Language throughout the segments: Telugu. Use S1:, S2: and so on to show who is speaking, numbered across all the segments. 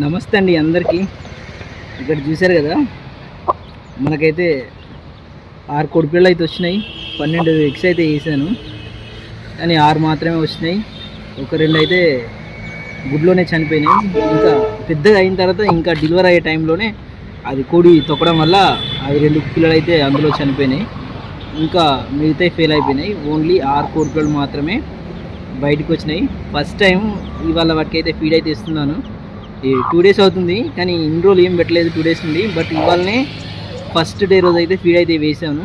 S1: నమస్తే అండి అందరికీ. ఇక్కడ చూశారు కదా? మనకైతే ఆరు కొడుపిళ్ళు అయితే వచ్చినాయి. పన్నెండు ఎగ్స్ అయితే వేసాను. కానీ ఆరు మాత్రమే వచ్చినాయి. ఒక రెండు అయితే గుడ్లోనే చనిపోయినాయి. ఇంకా పెద్దగా అయిన తర్వాత ఇంకా డెలివరీ అయ్యే టైంలోనే అది కోడి తొక్కడం వల్ల అవి రెండు పిల్లలు అయితే అందులో చనిపోయినాయి. ఇంకా మిగతా ఫెయిల్ అయిపోయినాయి. ఓన్లీ ఆరు కోడిపిల్లలు మాత్రమే బయటకు వచ్చినాయి. ఫస్ట్ టైం ఇవాళ వాటికి అయితే ఫీడ్ అయితే ఇస్తున్నాను. ఈ టూ డేస్ అవుతుంది కానీ ఇన్ని రోజులు ఏం పెట్టలేదు టూ డేస్ నుండి. బట్ ఇవాళనే ఫస్ట్ డే రోజు అయితే ఫీడ్ అయితే వేసాను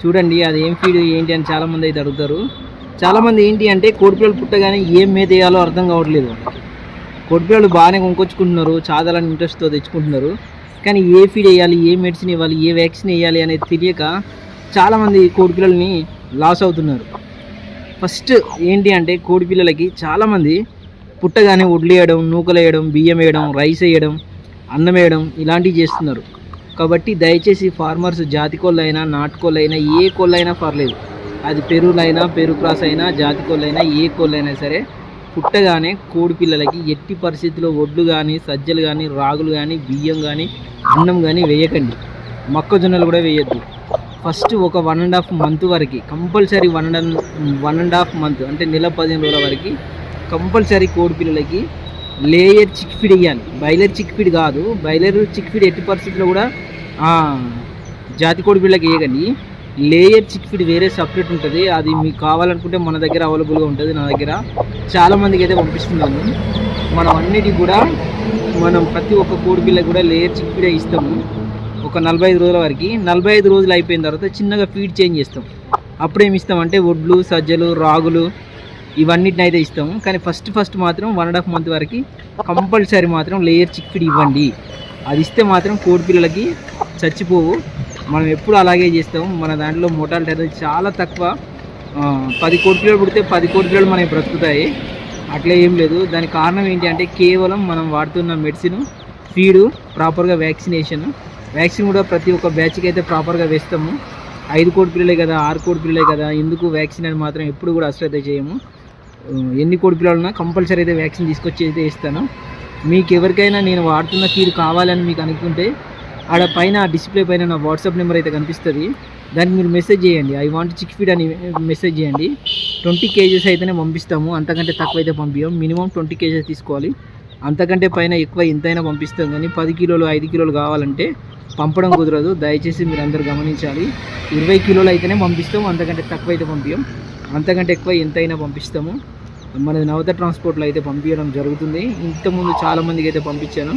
S1: చూడండి అది ఏం ఫీడ్ ఏంటి అని చాలామంది అయితే అడుగుతారు. చాలామంది ఏంటి అంటే కోడిపిల్లలు పుట్టగానే ఏం మీద వేయాలో అర్థం కావట్లేదు. కోడిపిల్లలు బాగానే కొనుక్కొచ్చుకుంటున్నారు చాదాలని ఇంట్రెస్ట్తో తెచ్చుకుంటున్నారు. కానీ ఏ ఫీడ్ వేయాలి ఏ మెడిసిన్ ఇవ్వాలి ఏ వ్యాక్సిన్ వేయాలి అనేది తెలియక చాలామంది కోడిపిల్లల్ని లాస్ అవుతున్నారు. ఫస్ట్ ఏంటి అంటే కోడిపిల్లలకి చాలామంది పుట్టగానే వడ్లు వేయడం నూకలు వేయడం బియ్యం వేయడం రైస్ వేయడం అన్నం వేయడం ఇలాంటివి చేస్తున్నారు. కాబట్టి దయచేసి ఫార్మర్స్ జాతి కోళ్ళైనా నాటుకోళ్ళైనా ఏ కోళ్ళైనా పర్లేదు. అది పెరువులైనా పెరు క్రాస్ అయినా జాతి కోళ్ళైనా ఏ కోళ్ళైనా సరే పుట్టగానే కోడి పిల్లలకి ఎట్టి పరిస్థితుల్లో వడ్లు కానీ సజ్జలు కానీ రాగులు కానీ బియ్యం కానీ అన్నం కానీ వేయకండి. మొక్కజొన్నలు కూడా వేయద్దు. ఫస్ట్ ఒక వన్ అండ్ హాఫ్ మంత్ వరకు compulsory one and one and half month అంటే నెల పదిహేను రోజుల వరకు కంపల్సరీ కోడి పిల్లలకి లేయర్ చిక్ ఫీడ్ ఇవ్వాలి బైలర్ చిక్ ఫీడ్ కాదు. బైలర్ చిక్ ఫీడ్ ఎట్టి పరిస్థితుల్లో కూడా జాతి కోడి పిల్లలకి వేయకండి. లేయర్ చిక్ ఫీడ్ వేరే సపరేట్ ఉంటుంది. అది మీకు కావాలనుకుంటే మన దగ్గర అవైలబుల్గా ఉంటుంది నా దగ్గర. చాలామందికి అయితే పంపిస్తున్నాను. మనం అన్నిటికి కూడా మనం ప్రతి ఒక్క కోడి పిల్లకి కూడా లేయర్ చిక్ ఫీడే ఇస్తాము. ఒక నలభై ఐదు రోజుల వరకు. నలభై ఐదు రోజులు అయిపోయిన తర్వాత చిన్నగా ఫీడ్ చేంజ్ చేస్తాం. అప్పుడేమి ఇస్తాం అంటే వడ్లు సజ్జలు రాగులు ఇవన్నిటిని అయితే ఇస్తాము కానీ ఫస్ట్ ఫస్ట్ మాత్రం వన్ అండ్ హాఫ్ మంత్ వరకు కంపల్సరీ మాత్రం లేయర్ చిక్ ఫీడ్ ఇవ్వండి. అది ఇస్తే మాత్రం కోడి పిల్లలకి చచ్చిపోవు. మనం ఎప్పుడు అలాగే చేస్తాము మన దాంట్లో మోటాలిటీ అనేది చాలా తక్కువ. పది కోడి పిల్లలు పుడితే పది కోడి పిల్లలు మనకి బ్రతుకుతాయి. అట్లా ఏం లేదు. దానికి కారణం ఏంటి అంటే కేవలం మనం వాడుతున్న మెడిసిన్ ఫీడు ప్రాపర్గా వ్యాక్సినేషన్ వ్యాక్సిన్ కూడా ప్రతి ఒక్క బ్యాచ్కి అయితే ప్రాపర్గా వేస్తాము. ఐదు కోటి పిల్లలే కదా ఆరు కోటి పిల్లలే కదా. ఎందుకు వ్యాక్సిన్ అని మాత్రం ఎప్పుడు కూడా అశ్రద్ధ చేయము. ఎన్ని కోడి పిల్లలున్నా కంపల్సరీ అయితే వ్యాక్సిన్ తీసుకొచ్చి అయితే ఇస్తాను. మీకు ఎవరికైనా నేను వాడుతున్న తీరు కావాలని మీకు అనుకుంటే ఆడ పైన డిస్ప్లే పైన నా వాట్సాప్ నెంబర్ అయితే కనిపిస్తుంది. దానికి మీరు మెసేజ్ చేయండి. ఐ వాంట్ చిక్ ఫీడ్ అని మెసేజ్ చేయండి. ట్వంటీ కేజెస్ అయితేనే పంపిస్తాము. అంతకంటే తక్కువ అయితే పంపించాం మినిమం ట్వంటీ కేజెస్ తీసుకోవాలి. అంతకంటే పైన ఎక్కువ ఎంతైనా పంపిస్తాం. కానీ పది కిలోలు ఐదు కిలోలు కావాలంటే పంపడం కుదరదు. దయచేసి మీరు అందరు గమనించాలి. ఇరవై కిలోలు అయితేనే పంపిస్తాము అంతకంటే తక్కువ అయితే పంపించాం అంతకంటే ఎక్కువ ఎంతైనా పంపిస్తాము. మనది నవత ట్రాన్స్పోర్ట్లో అయితే పంపించడం జరుగుతుంది. ఇంతకుముందు చాలామందికి అయితే పంపించాను.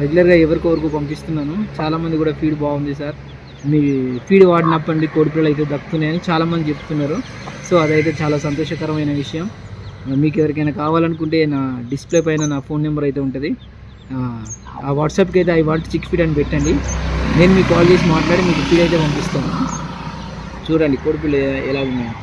S1: రెగ్యులర్గా ఎవరికొవరకు పంపిస్తున్నాను. చాలామంది కూడా ఫీడ్ బాగుంది సార్. మీ ఫీడ్ వాడినప్పటి కోడిపిల్లలు అయితే దక్కుతున్నాయని చాలామంది చెప్తున్నారు. సో అదైతే చాలా సంతోషకరమైన విషయం. మీకు ఎవరికైనా కావాలనుకుంటే నా డిస్ప్లే పైన నా ఫోన్ నెంబర్ అయితే ఉంటుంది. ఆ వాట్సాప్కి అయితే ఐ వాంట్ చిక్ ఫీడ్ అని పెట్టండి. నేను మీకు కాల్ చేసి మాట్లాడి మీకు ఫీడ్ అయితే పంపిస్తాను. చూడండి కోడిపిల్ల ఎలా ఉన్నాయో.